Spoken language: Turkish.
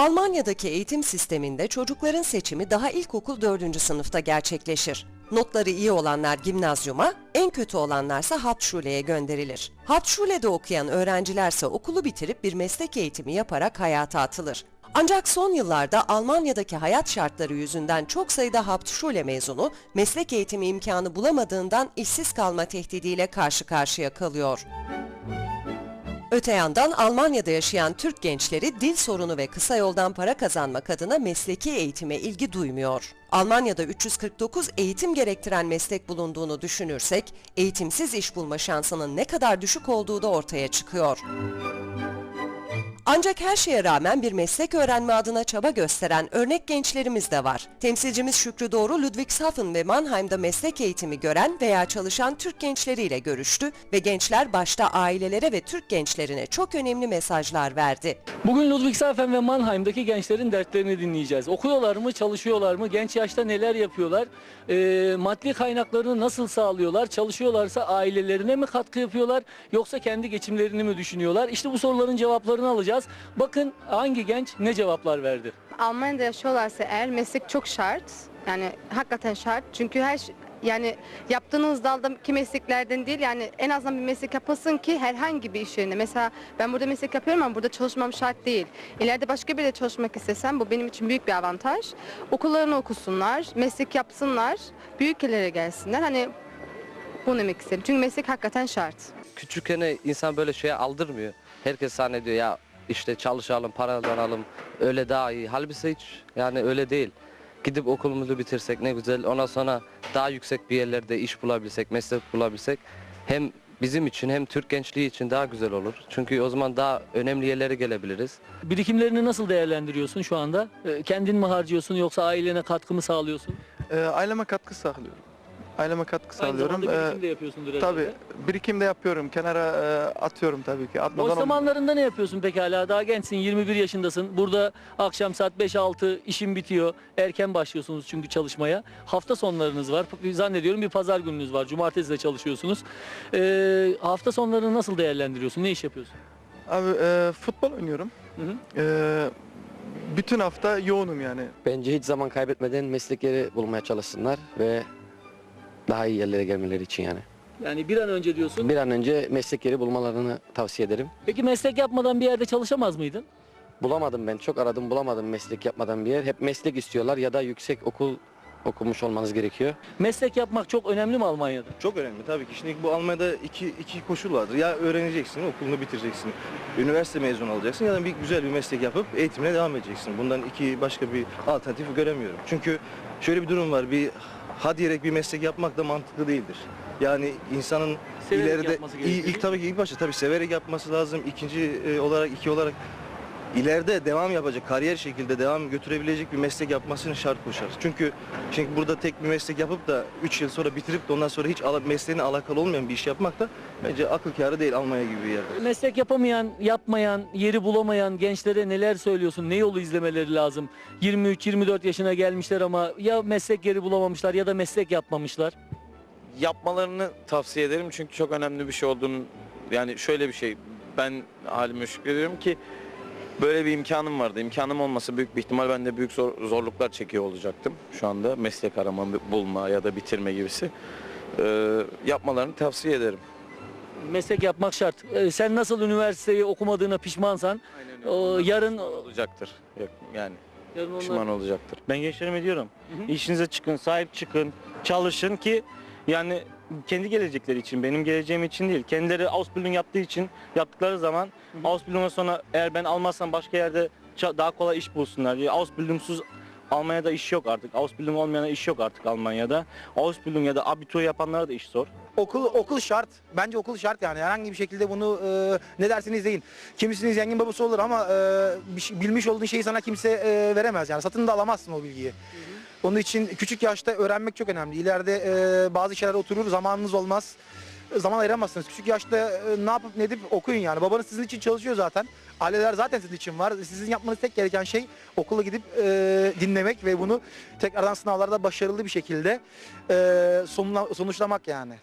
Almanya'daki eğitim sisteminde çocukların seçimi daha ilkokul 4. sınıfta gerçekleşir. Notları iyi olanlar gimnazyuma, en kötü olanlarsa Hauptschule'ye gönderilir. Hauptschule'de okuyan öğrencilerse okulu bitirip bir meslek eğitimi yaparak hayata atılır. Ancak son yıllarda Almanya'daki hayat şartları yüzünden çok sayıda Hauptschule mezunu meslek eğitimi imkanı bulamadığından işsiz kalma tehdidiyle karşı karşıya kalıyor. Öte yandan Almanya'da yaşayan Türk gençleri dil sorunu ve kısa yoldan para kazanmak adına mesleki eğitime ilgi duymuyor. Almanya'da 349 eğitim gerektiren meslek bulunduğunu düşünürsek, eğitimsiz iş bulma şansının ne kadar düşük olduğu da ortaya çıkıyor. Ancak her şeye rağmen bir meslek öğrenme adına çaba gösteren örnek gençlerimiz de var. Temsilcimiz Şükrü Doğru, Ludwigshafen ve Mannheim'da meslek eğitimi gören veya çalışan Türk gençleriyle görüştü ve gençler başta ailelere ve Türk gençlerine çok önemli mesajlar verdi. Bugün Ludwigshafen ve Mannheim'daki gençlerin dertlerini dinleyeceğiz. Okuyorlar mı, çalışıyorlar mı, genç yaşta neler yapıyorlar, Ee, maddi kaynaklarını nasıl sağlıyorlar, çalışıyorlarsa ailelerine mi katkı yapıyorlar yoksa kendi geçimlerini mi düşünüyorlar? İşte bu soruların cevaplarını alacağız. Bakın hangi genç ne cevaplar verdi. Almanya'da yaşıyorlarsa eğer meslek çok şart. Yani hakikaten şart. Çünkü her yani yaptığınız daldaki mesleklerden değil yani en azından bir meslek yapasın ki herhangi bir iş yerine. Mesela ben burada meslek yapıyorum ama burada çalışmam şart değil. İleride başka bir yerde çalışmak istesem bu benim için büyük bir avantaj. Okullarını okusunlar, meslek yapsınlar, büyük ülkelere gelsinler. Hani bunu demek istedim. Çünkü meslek hakikaten şart. küçükken insan böyle şeye aldırmıyor. Herkes zannediyor ya işte çalışalım, para kazanalım, öyle daha iyi. Halbuki hiç yani öyle değil. Gidip okulumuzu bitirsek ne güzel. Ondan sonra daha yüksek bir yerlerde iş bulabilsek, meslek bulabilsek hem bizim için hem Türk gençliği için daha güzel olur. Çünkü o zaman daha önemli yerlere gelebiliriz. Birikimlerini nasıl değerlendiriyorsun şu anda? Ee, kendin mi harcıyorsun yoksa ailene katkı mı sağlıyorsun? Ee, aileme katkı sağlıyorum. Aileme katkı Aynı sağlıyorum. zamanda Ee, birikim de yapıyorsundur herhalde. tabii birikim de yapıyorum. Kenara e, atıyorum tabii ki. Boş Atmadan olmaz. zamanlarında ne yapıyorsun pekala? Daha gençsin, 21 yaşındasın. Burada akşam saat 5-6 işin bitiyor. Erken başlıyorsunuz çünkü çalışmaya. Hafta sonlarınız var. Zannediyorum bir pazar gününüz var. Cumartesi de çalışıyorsunuz. Ee, hafta sonlarını nasıl değerlendiriyorsun? Ne iş yapıyorsun? Abi e, futbol oynuyorum. Hı hı. E, bütün hafta yoğunum yani. Bence hiç zaman kaybetmeden meslekleri bulmaya çalışsınlar ve daha iyi yerlere gelmeleri için yani. Yani bir an önce diyorsun. Bir an önce meslek yeri bulmalarını tavsiye ederim. Peki meslek yapmadan bir yerde çalışamaz mıydın? Bulamadım ben, çok aradım bulamadım meslek yapmadan bir yer. Hep meslek istiyorlar ya da yüksek okul okumuş olmanız gerekiyor. Meslek yapmak çok önemli mi Almanya'da? Çok önemli tabii ki. Şimdi bu Almanya'da iki, iki koşul vardır. Ya öğreneceksin, okulunu bitireceksin. Üniversite mezunu olacaksın ya da bir güzel bir meslek yapıp eğitimine devam edeceksin. Bundan iki başka bir alternatif göremiyorum. Çünkü şöyle bir durum var. Bir ha diyerek bir meslek yapmak da mantıklı değildir. Yani insanın Severek ileride ilk tabii ki ilk başta tabii severek yapması lazım. İkinci e, olarak iki olarak ileride devam yapacak, kariyer şekilde devam götürebilecek bir meslek yapmasını şart koşar. Çünkü çünkü burada tek bir meslek yapıp da 3 yıl sonra bitirip de ondan sonra hiç ala, mesleğine alakalı olmayan bir iş yapmak da bence akıl kârı değil Almanya gibi bir yerde. Meslek yapamayan, yapmayan, yeri bulamayan gençlere neler söylüyorsun? Ne yolu izlemeleri lazım? 23-24 yaşına gelmişler ama ya meslek yeri bulamamışlar ya da meslek yapmamışlar. yapmalarını tavsiye ederim çünkü çok önemli bir şey olduğunu yani şöyle bir şey ben halime şükrediyorum ki böyle bir imkanım vardı. İmkanım olmasa büyük bir ihtimal ben de büyük zor- zorluklar çekiyor olacaktım şu anda meslek arama, bulma ya da bitirme gibisi. Ee, yapmalarını tavsiye ederim. Meslek yapmak şart. Ee, sen nasıl üniversiteyi okumadığına pişmansan o, yarın olacaktır. Yani yarın onlar- pişman olacaktır. Ben gençlerime diyorum. Hı hı. İşinize çıkın, sahip çıkın, çalışın ki yani kendi gelecekleri için, benim geleceğim için değil. Kendileri Ausbildung yaptığı için yaptıkları zaman hı. Ausbildung'dan sonra eğer ben almazsam başka yerde ça- daha kolay iş bulsunlar. Ya Ausbildungsuz Almanya'da iş yok artık. Ausbildung olmayana iş yok artık Almanya'da. Ausbildung ya da Abitur yapanlara da iş zor. Okul okul şart. Bence okul şart yani. Herhangi bir şekilde bunu e, ne dersiniz deyin. Kimisinin zengin babası olur ama e, bir şey- bilmiş olduğun şeyi sana kimse e, veremez. Yani satın da alamazsın o bilgiyi. Onun için küçük yaşta öğrenmek çok önemli. İleride e, bazı şeyler oturur, zamanınız olmaz. Zaman ayıramazsınız. Küçük yaşta e, ne yapıp ne edip okuyun yani. Babanız sizin için çalışıyor zaten. Aileler zaten sizin için var. Sizin yapmanız tek gereken şey okula gidip e, dinlemek ve bunu tekrardan sınavlarda başarılı bir şekilde e, sonuna- sonuçlamak yani.